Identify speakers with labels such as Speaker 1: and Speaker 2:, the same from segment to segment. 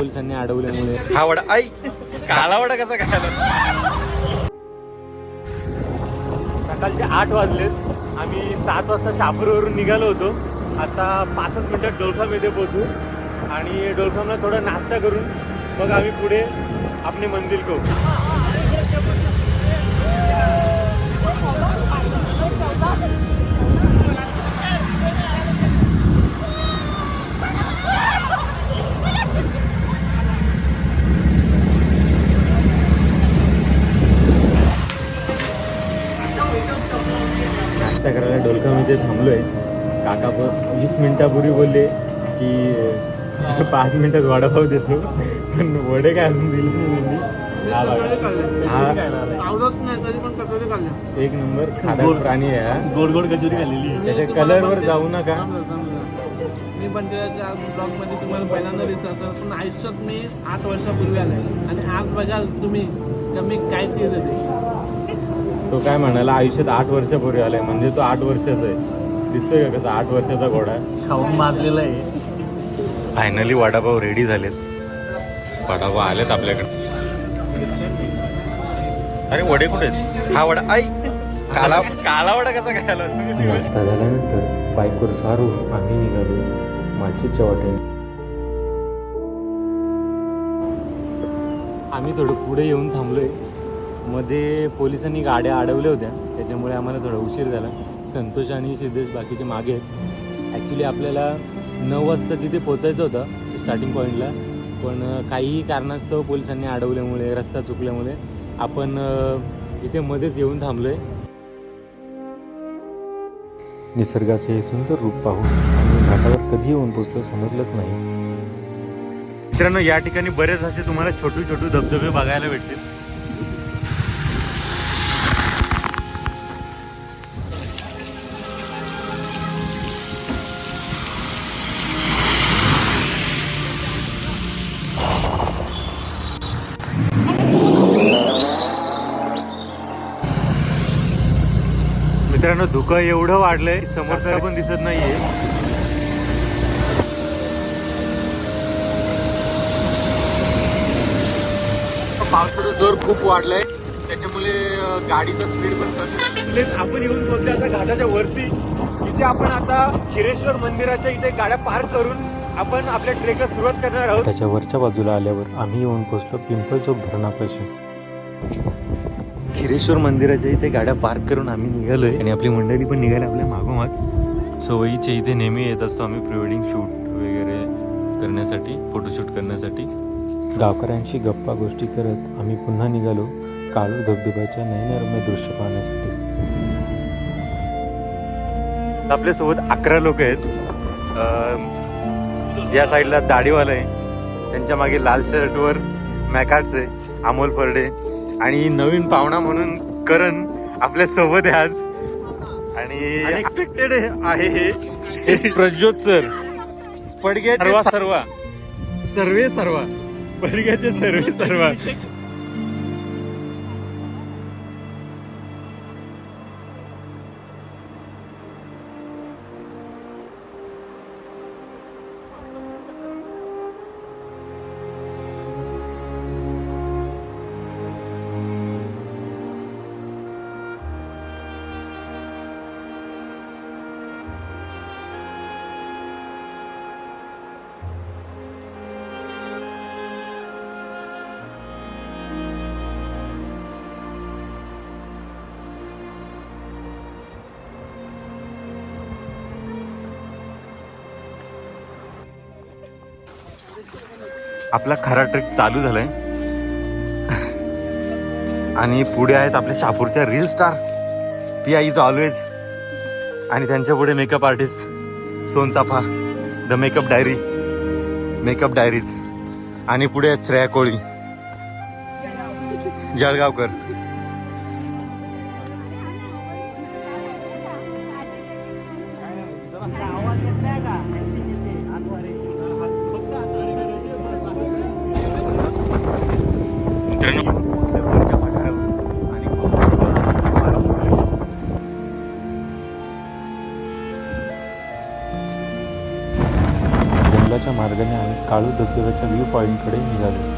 Speaker 1: पोलिसांनी अडवल्यामुळे
Speaker 2: हा वडा आई काला वडा कसा खायला?
Speaker 1: सकाळचे आठ वाजलेत आम्ही सात वाजता शापूरवरून निघालो होतो. आता पाचच मिनिटात डोलखाम पोहोचू आणि डोलखामला थोडा नाश्ता करून मग आम्ही पुढे आपली मंजिल को नाश्ता करायला डोलखाम इथे थांबलोय. काका पण वीस मिनिटापूर्वी बोलले की पाच मिनिटात वडापाव देतो. पण वडे काय अजून दिले नाही त्यांनी. बघा.
Speaker 3: आवडत नाही तरी पण कचोरी खाल्ल्या
Speaker 1: एक नंबर खादा प्राणी आहे.
Speaker 4: गोड गोड कचोरी खाल्लेली
Speaker 1: त्याच्या कलरवर जाऊ नका.
Speaker 3: मी पण त्याच्या ब्लॉगमध्ये तुम्हाला पहिल्यांदा दिसत असेल पण आयुष्यात मी आठ वर्षापूर्वी आले आणि आज बघाल तुम्ही तर मी काय चीज आहे ते.
Speaker 1: काय म्हणाला आयुष्यात आठ वर्षापूर्वी आलाय. म्हणजे तो आठ वर्षाचा आहे. दिसतोय का कसा? आठ वर्षाचा घोडा
Speaker 4: खाऊन मारलेला आहे.
Speaker 1: फायनली वडापाव रेडी झालेत. वडापाव आलेत आपल्याकडे.
Speaker 2: अरे वडे कुठे आहेत? हा वडा आई! काला काला वडा कसा खायला
Speaker 5: नाश्ता झाल्यानंतर बाईकवर सारून आम्ही निघालो मालशेजच्या वाटेने
Speaker 1: आम्ही थोडं पुढे येऊन थांबलोय. मध्ये पोलिसांनी गाड्या अडवल्या होत्या. त्याच्यामुळे आम्हाला थोडा उशीर झाला. संतोष आणि सिद्धेश बाकीचे मागे आहेत. ॲक्च्युली आपल्याला नऊ वाजता तिथे पोचायचं होतं स्टार्टिंग पॉईंटला पण अं, काही कारणास्तव पोलिसांनी अडवल्यामुळे रस्ता चुकल्यामुळे आपण इथे मध्येच येऊन थांबलोय.
Speaker 5: निसर्गाचे हे सुंदर रूप पाहून आम्ही घाटावर कधी येऊन पोचलो समजलंच नाही.
Speaker 1: मित्रांनो या ठिकाणी बरेच असे तुम्हाला छोटू छोटू धबधबे बघायला भेटतील. मित्रांनो धुकं एवढं वाढलंय समोरचा पण दिसत नाहीये. पावसाचा जोर खूप वाढलाय. त्याच्यामुळे गाडीचा स्पीड पण कमी आपण येऊन पोहोचले आता घाटाच्या वरती. इथे आपण आता खिरेश्वर मंदिराच्या इथे गाड्या पार्क करून आपण आपल्या ट्रेकला सुरुवात करणार आहोत.
Speaker 5: घाटाच्या वरच्या बाजूला आल्यावर आम्ही येऊन पोचलो पिंपळचौक धरणापाशी.
Speaker 1: खिरेश्वर मंदिराच्या इथे गाड्या पार्क करून आम्ही निघालोय. आणि आपली मंडळी पण निघाली आपल्या मागोमाग. सवयीच्या इथे नेहमी येत असतो आम्ही प्री वेडिंग शूट वगैरे करण्यासाठी फोटोशूट करण्यासाठी.
Speaker 5: गावकऱ्यांशी गप्पा गोष्टी करत आम्ही पुन्हा निघालो. काळू धबधब्याच्या नयनरम्य दृश्य पाहण्यासाठी.
Speaker 1: आपल्यासोबत अकरा लोक आहेत. या साईडला दाढीवाला आहे. त्यांच्या मागे लाल शर्टवर मॅकाटचे अमोल फरडे. आणि नवीन पाहुणा म्हणून करण आपल्यासोबत आहे आज. आणि अनएक्सपेक्टेड आहे हे. प्रज्योत सर. पडगे सर्वा सर्वा. सर्वे सर्वा. पडग्याचे सर्वे सर्वा. आपला खरा ट्रेक चालू झालाय. आणि पुढे आहेत आपल्या शापूरच्या reel star P I is always आणि त्यांच्या पुढे makeup artist Sonchafa the makeup diary makeup diaries आणि पुढे आहेत श्रेया कोळी जळगावकर.
Speaker 5: नदीच्या मार्गाने आम्ही काळू धबधब्याच्या व्ह्यू पॉईंटकडे निघालो.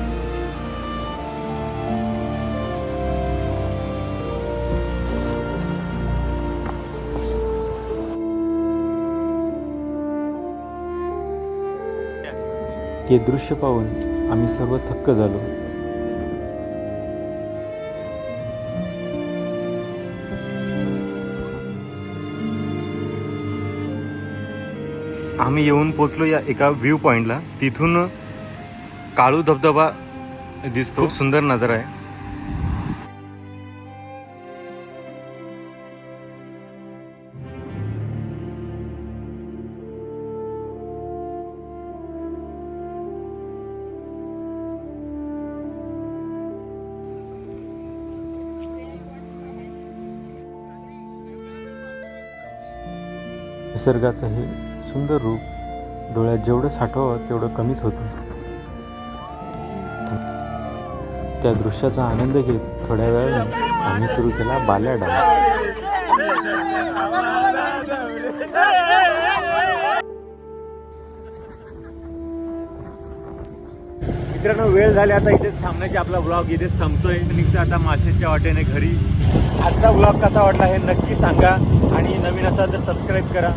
Speaker 5: ते दृश्य पाहून आम्ही सर्व थक्क झालो.
Speaker 1: आम्ही येऊन पोचलो या एका व्ह्यू पॉइंटला तिथून काळू धबधबा दिसतो. खूप सुंदर नजारा आहे.
Speaker 5: निसर्गाचं हे सुंदर रूप डोळ्यात जेवढं साठवावं तेवढं कमीच होतं. त्या दृश्याचा आनंद घेत थोड्या वेळाने आम्ही सुरू केला बाल्या डान्स.
Speaker 1: मित्रांनो वेळ झाली आता इथेच थांबण्याची आपला ब्लॉग इथेच संपतोय. निघतो आता मासेच्या वाटेने घरी. आजचा ब्लॉग कसा वाटला हे नक्की सांगा आणि नवीन असाल तर सबस्क्राईब करा.